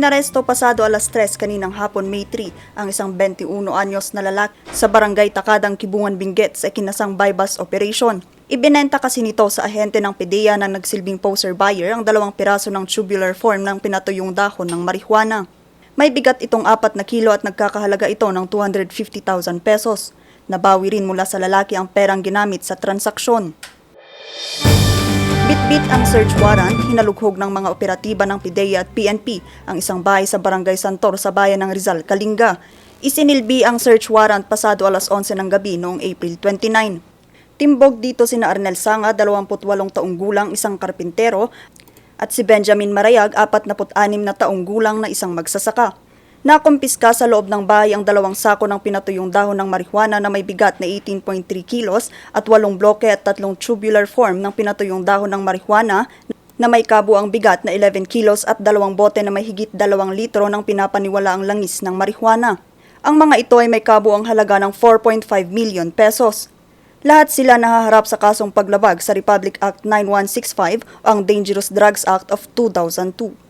Inaresto pasado alas 3 kaninang hapon May 3 ang isang 21 anyos na lalaki sa barangay Takadang Kibungan Benguet sa kinasang bypass operation. Ibinenta kasi nito sa ahente ng PDEA na nagsilbing poster buyer ang dalawang piraso ng tubular form ng pinatuyong dahon ng marijuana. May bigat itong apat na kilo at nagkakahalaga ito ng 250,000 pesos. Nabawi rin mula sa lalaki ang perang ginamit sa transaksyon. Bitbit ang search warrant, hinalughog ng mga operatiba ng PIDEA at PNP ang isang bahay sa Barangay Santor sa bayan ng Rizal, Kalinga. Isinilbi ang search warrant pasado alas 11 ng gabi noong April 29. Timbog dito sina Arnel Sanga, 28 taong gulang, isang karpintero, at si Benjamin Marayag, 46 na taong gulang na isang magsasaka. Nakumpiska sa loob ng bahay ang dalawang sako ng pinatuyong dahon ng marijuana na may bigat na 18.3 kilos at walong bloke at tatlong tubular form ng pinatuyong dahon ng marijuana na may kabuang bigat na 11 kilos at dalawang bote na may higit dalawang litro ng pinapaniwalaang langis ng marijuana. Ang mga ito ay may kabuang halaga ng 4.5 million pesos. Lahat sila nahaharap sa kasong paglabag sa Republic Act 9165 o ang Dangerous Drugs Act of 2002.